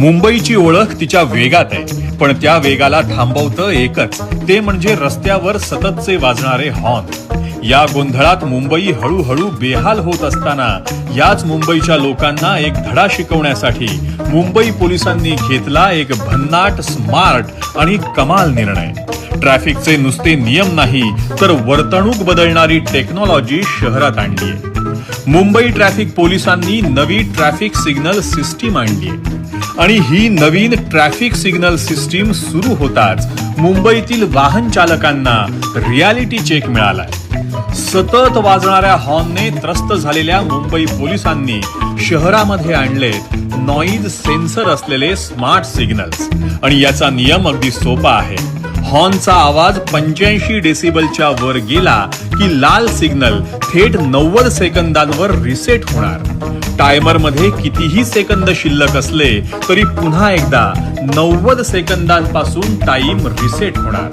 मुंबईची ओळख तिच्या वेगात आहे. पण त्या वेगाला थांबवतं एकच. ते म्हणजे रस्त्यावर सततचे वाजणारे हॉर्न या गोंधळात मुंबई हळूहळू बेहाल होत असताना याच मुंबईच्या लोकांना एक धडा शिकवण्यासाठी मुंबई पोलिसांनी घेतला एक भन्नाट स्मार्ट आणि कमाल निर्णय. ट्रॅफिकचे नुसते नियम नाही तर वर्तणूक बदलणारी टेक्नॉलॉजी शहरात आणली आहे. मुंबई ट्रॅफिक पोलिसांनी नवी ट्रॅफिक सिग्नल सिस्टीम आणली आणि ही नवीन ट्रॅफिक सिग्नल सिस्टीम सुरू होताच मुंबईतील वाहन चालकांना रियालिटी चेक मिळालाय. सतत वाजणाऱ्या हॉर्नने त्रस्त झालेल्या मुंबई पोलिसांनी शहरामध्ये आणले नॉईज सेन्सर असलेले स्मार्ट सिग्नल्स आणि याचा नियम अगदी सोपा आहे. हॉर्नचा आवाज पंच्याऐंशी डेसिबलच्या वर गेला की लाल सिग्नल थेट नव्वद सेकंदांवर रिसेट होणार. टायमरमध्ये कितीही सेकंद शिल्लक असले तरी पुन्हा एकदा नव्वद सेकंदांपासून टाइम रिसेट होणार.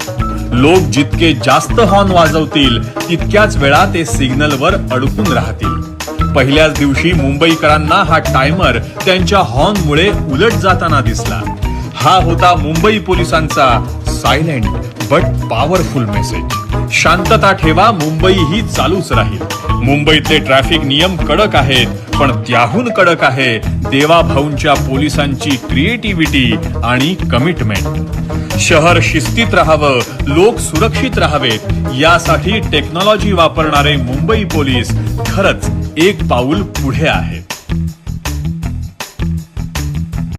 लोक जितके जास्त हॉर्न वाजवतील तितक्याच वेळा ते सिग्नलवर अडकून राहतील. पहिल्याच दिवशी मुंबईकरांना हा टायमर त्यांच्या हॉर्नमुळे उलट जाताना दिसला. हा होता मुंबई पोलिसांचा सायलेंट बट पॉवरफुल मेसेज. शांतता ठेवा मुंबई ही चालूच राहील. मुंबईतले ट्रॅफिक नियम कडक आहेत पण त्याहून कडक आहे देवाभाऊंच्या पोलिसांची क्रिएटिव्हिटी आणि कमिटमेंट. शहर शिस्तीत राहावं लोक सुरक्षित राहावेत यासाठी टेक्नॉलॉजी वापरणारे मुंबई पोलीस खरंच एक पाऊल पुढे आहेत.